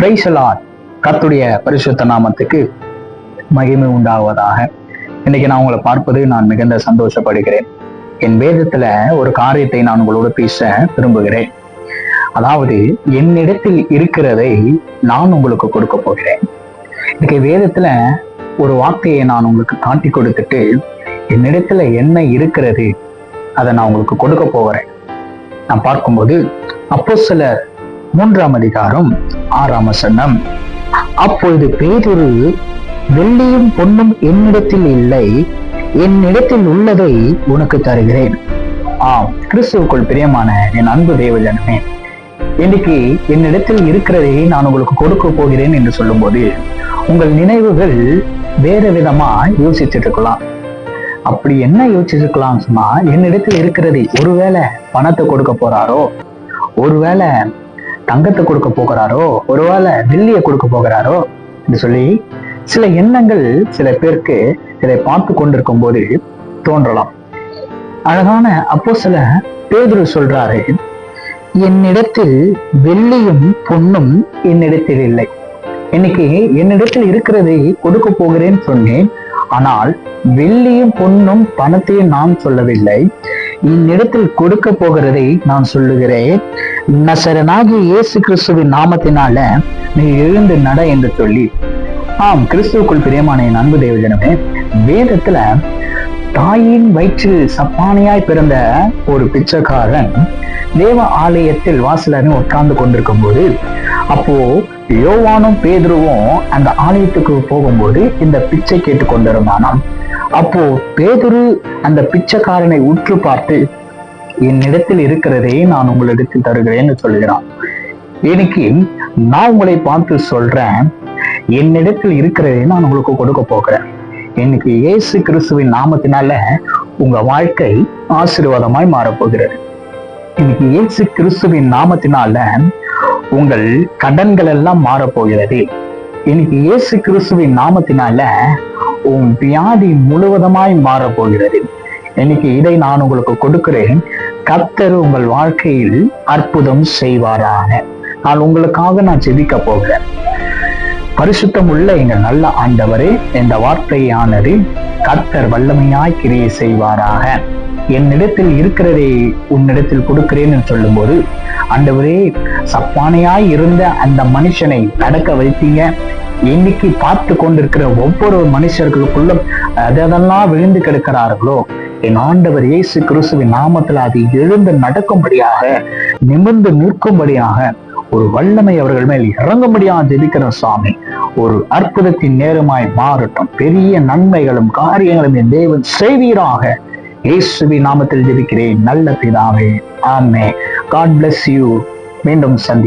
Praise the Lord கத்துடைய பரிசுத்த நாமத்துக்கு மகிமை உண்டாவதாக. இன்னைக்கு நான் உங்களை பார்ப்பது நான் மிகுந்த சந்தோஷப்படுகிறேன். என் வேதத்துல ஒரு காரியத்தை நான் உங்களோட பேச விரும்புகிறேன். அதாவது என்னிடத்தில் இருக்கிறதை நான் உங்களுக்கு கொடுக்க போகிறேன். இன்னைக்கு வேதத்துல ஒரு வார்த்தையை நான் உங்களுக்கு காட்டி கொடுத்துட்டு என்னிடத்துல என்ன இருக்கிறது அதை நான் உங்களுக்கு கொடுக்க போகிறேன். நான் பார்க்கும்போது அப்போ சில மூன்றாம் அதிகாரம் ஆறாம் வசனம். அப்பொழுது பேதுரு வெள்ளியும் பொன்னும் என்னிடத்தில் இல்லை என்னிடத்தில் உள்ளதை உனக்கு தருகிறேன். ஆம் கிறிஸ்துவுக்குள் பிரியமான என் அன்பு தேவஜனமே இன்னைக்கு என்னிடத்தில் இருக்கிறதை நான் உங்களுக்கு கொடுக்க போகிறேன் என்று சொல்லும்போது உங்கள் நினைவுகள் வேறு விதமா யோசிச்சுட்டு இருக்கலாம் அப்படி என்ன யோசிச்சிருக்கலாம் சொன்னா என்னிடத்தில் இருக்கிறதை ஒருவேளை பணத்தை கொடுக்க போறாரோ? ஒருவேளை தங்கத்தை கொடுக்க போகிறாரோ ஒருவேளை வெள்ளியை கொடுக்க போகிறாரோ என்று சொல்லி சில எண்ணங்கள் சில பேருக்கு இதை பார்த்து கொண்டிருக்கும் போது தோன்றலாம். அழகான அப்போ சில பேதுரு சொல்றாரு என்னிடத்தில் வெள்ளியும் பொன்னும் என்னிடத்தில் இல்லை. இன்னைக்கு என்னிடத்தில் இருக்கிறதை கொடுக்க போகிறேன்னு சொன்னேன். ஆனால் வெள்ளியும் பொன்னும் பணத்தையும் நான் சொல்லவில்லை. என்னிடத்தில் கொடுக்க போகிறதை நான் சொல்லுகிறேன். நசரனாகிய இயேசு கிறிஸ்துவின் நாமத்தினால நீ எழுந்து நட என்று சொல்லி. ஆம் கிறிஸ்துவுக்குள் பிரியமான என் அன்பு தேவஜனமே வேதத்துல தாயின் வயிற்றில் சப்பானியாய் பிறந்த ஒரு பிச்சைக்காரன் தேவ ஆலயத்தில் வாசலரும் உட்கார்ந்து கொண்டிருக்கும் போது அப்போ யோவானும் பேதுருவும் அந்த ஆலயத்துக்கு போகும்போது இந்த பிச்சை கேட்டு கொண்டிருந்தானாம் அப்போ பேதுரு அந்த பிச்சைக்காரனை உற்று பார்த்து என்னிடத்தில் இருக்கிறதே நான் உங்களிடத்தில் தருகிறேன்னு சொல்கிறான். எனக்கு நான் உங்களை பார்த்து சொல்றேன். என்னிடத்தில் இருக்கிறதே நான் உங்களுக்கு கொடுக்க போகிறேன். இன்னைக்கு இயேசு கிறிஸ்துவின் நாமத்தினால உங்க வாழ்க்கை ஆசீர்வாதமாய் மாறப்போகிறது. இன்னைக்கு இயேசு கிறிஸ்துவின் நாமத்தினால உங்கள் கடன்கள் எல்லாம் மாறப்போகிறது. இன்னைக்கு இயேசு கிறிஸ்துவின் நாமத்தினால உன் வியாதி முழுவதுமாய் மாறப்போகிறது. இன்னைக்கு இதை நான் உங்களுக்கு கொடுக்கிறேன். கத்தர் உங்கள் வாழ்க்கையில் அற்புதம் செய்வாராக. நான் உங்களுக்காக நான் செதிக்க போகிறேன். பரிசுத்தம் உள்ள எங்க நல்ல ஆண்டவரே இந்த வார்த்தையானது கத்தர் வல்லமையாய் கிரியை செய்வாராக. என்னிடத்தில் இருக்கிறதை உன்னிடத்தில் கொடுக்கிறேன் என்று சொல்லும் சொல்லும்போது ஆண்டவரே சப்பானையாய் இருந்த அந்த மனுஷனை நடக்க வைத்தீங்க. இன்னைக்கு பார்த்து கொண்டிருக்கிற ஒவ்வொரு மனுஷர்களுக்குள்ளும் அதெல்லாம் விழுந்து கிடக்கிறார்களோ? என் ஆண்டவர் இயேசு கிறிஸ்துவின் நாமத்தில் அது எழுந்து நடக்கும்படியாக நிமிர்ந்து நிற்கும்படியாக ஒரு வல்லமை அவர்கள் மேல் இறங்கும்படியாக ஜெபிக்கிற சாமி ஒரு அற்புதத்தின் நேரமாய் மாறட்டும். பெரிய நன்மைகளும் காரியங்களும் என் தேவன் செய்வீராக. இயேசுவி நாமத்தில் ஜெபிக்கிறேன். நல்ல பிதாவே. ஆமே காட் பிளஸ் யூ மீண்டும் சந்தி